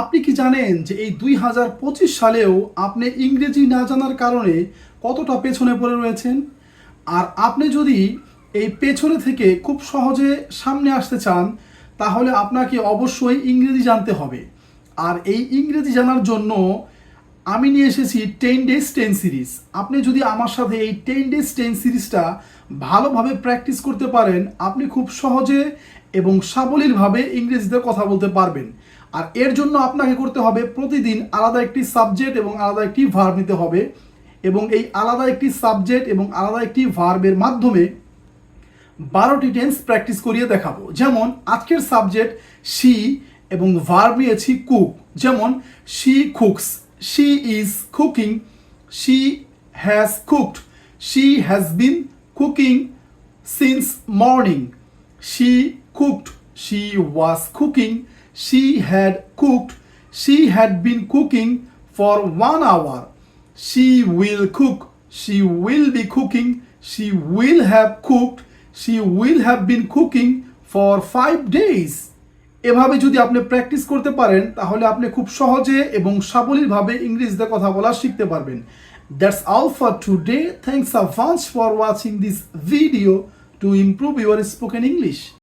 আপনি কি জানেন যে এই দুই হাজার পঁচিশ সালেও আপনি ইংরেজি না জানার কারণে কতটা পেছনে পড়ে রয়েছেন? আর আপনি যদি এই পেছনে থেকে খুব সহজে সামনে আসতে চান, তাহলে আপনাকে অবশ্যই ইংরেজি জানতে হবে। আর এই ইংরেজি জানার জন্য আমি নিয়ে এসেছি টেন ডেজ টেন সিরিজ। আপনি যদি আমার সাথে এই টেন ডেজ টেন সিরিজটা ভালোভাবে প্র্যাকটিস করতে পারেন, আপনি খুব সহজে এবং সাবলীলভাবে ইংরেজিতে কথা বলতে পারবেন। আর এর জন্য আপনাকে করতে হবে প্রতিদিন আলাদা একটি সাবজেক্ট এবং আলাদা একটি ভার্ব নিতে হবে এবং এই আলাদা একটি সাবজেক্ট এবং আলাদা একটি ভার্বের মাধ্যমে বারোটি টেন্স প্র্যাকটিস করিয়ে দেখাবো। যেমন, আজকের সাবজেক্ট শি এবং ভার্ব নিয়েছি কুক। যেমন she cooks she is cooking she has cooked she has been cooking since morning she cooked she was cooking she had cooked she had been cooking for one hour she will cook, she will be cooking, she will have cooked, she will have been cooking for five days. এভাবে যদি আপনি practice করতে পারেন, তাহলে আপনি খুব সহজে এবং সাবলীলভাবে ইংরেজিতে কথা বলা শিখতে পারবেন। That's all for today thanks a for watching this video to improve your spoken English